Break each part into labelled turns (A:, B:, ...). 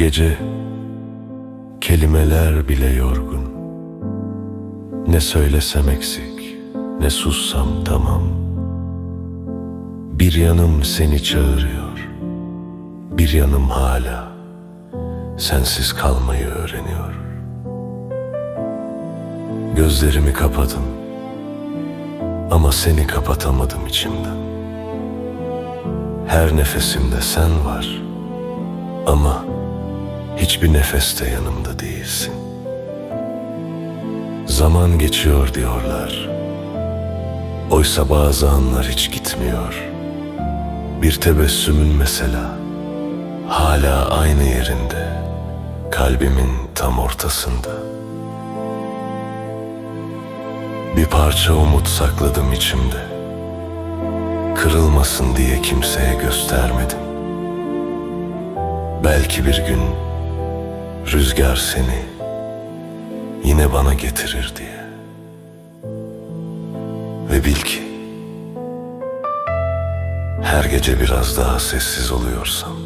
A: Gece kelimeler bile yorgun. Ne söylesem eksik, ne sussam tamam. Bir yanım seni çağırıyor, bir yanım hala sensiz kalmayı öğreniyor. Gözlerimi kapadım ama seni kapatamadım içimden. Her nefesimde sen var ama hiçbir nefeste yanımda değilsin. Zaman geçiyor diyorlar. Oysa bazı anlar hiç gitmiyor. Bir tebessümün mesela hala aynı yerinde, kalbimin tam ortasında. Bir parça umut sakladım içimde. Kırılmasın diye kimseye göstermedim. Belki bir gün rüzgar seni yine bana getirir diye. Ve bil ki her gece biraz daha sessiz oluyorsam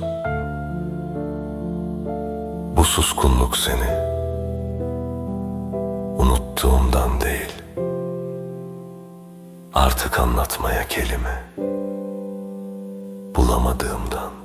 A: bu suskunluk seni unuttuğumdan değil artık anlatmaya kelime bulamadığımdan.